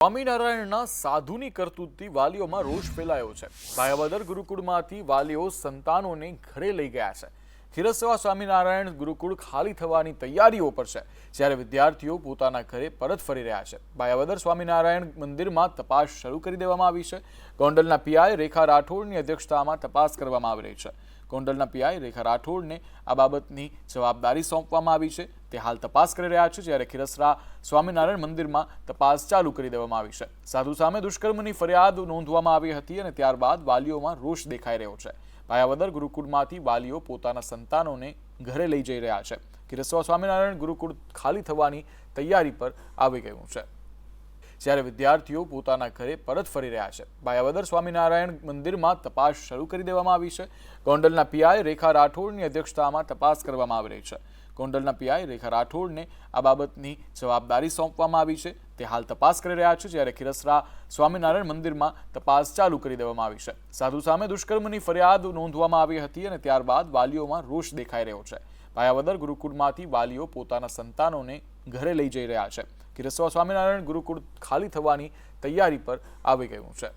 સ્વામિનારાયણના સાધુની કરતૂતથી વાલીઓમાં રોષ ફેલાયો છે. ભાયાવદર ગુરુકુળમાંથી વાલીઓ સંતાનોને ઘરે લઈ ગયા છે. ખીરસવા સ્વામિનારાયણ ગુરુકુળ ખાલી થવાની તૈયારીઓ પર છે. જ્યારે વિદ્યાર્થીઓ પોતાના ઘરે પરત ફરી રહ્યા છે. ભાયાવદર સ્વામિનારાયણ મંદિરમાં તપાસ શરૂ કરી દેવામાં આવી છે. ગોંડલના પીઆઈ રેખા રાઠોડની અધ્યક્ષતામાં તપાસ કરવામાં આવી રહી છે. ગોંડલના પીઆઈ રેખા રાઠોડને આ બાબતની જવાબદારી સોંપવામાં આવી છે. તે હાલ તપાસ કરી રહ્યા છે, જ્યારે ખીરસરા સ્વામિનારાયણ મંદિરમાં તપાસ ચાલુ કરી દેવામાં આવી છે. સાધુ સામે દુષ્કર્મની ફરિયાદ નોંધવામાં આવી હતી અને ત્યારબાદ વાલીઓમાં રોષ દેખાઈ રહ્યો છે. ભાયાવદર ગુરુકુળમાંથી વાલીઓ પોતાના સંતાનોને ઘરે લઈ જઈ રહ્યા છે. ખીરસરા સ્વામિનારાયણ ગુરુકુળ ખાલી થવાની તૈયારી પર આવી ગયું છે. જ્યારે વિદ્યાર્થીઓ પોતાના ઘરે પરત ફરી રહ્યા છે. બાયાવદર સ્વામિનારાયણ મંદિરમાં તપાસ શરૂ કરી દેવામાં આવી છે. ગોંડલના પીઆઈ રેખા રાઠોડની અધ્યક્ષતામાં તપાસ કરવામાં આવી રહી છે. ગોંડલના પીઆઈ રેખા રાઠોડને આ બાબતની જવાબદારી સોંપવામાં આવી છે. તે હાલ તપાસ કરી રહ્યા છે, જ્યારે ખીરસરા સ્વામિનારાયણ મંદિરમાં તપાસ ચાલુ કરી દેવામાં આવી છે. સાધુ સામે દુષ્કર્મની ફરિયાદ નોંધવામાં આવી હતી અને ત્યારબાદ વાલીઓમાં રોષ દેખાઈ રહ્યો છે. ભાયાવદર ગુરુકુળમાંથી વાલીઓ પોતાના સંતાનોને ઘરે લઈ જઈ રહ્યા છે. ખીરસવા સ્વામિનારાયણ ગુરુકુળ ખાલી થવાની તૈયારી પર આવી ગયું છે.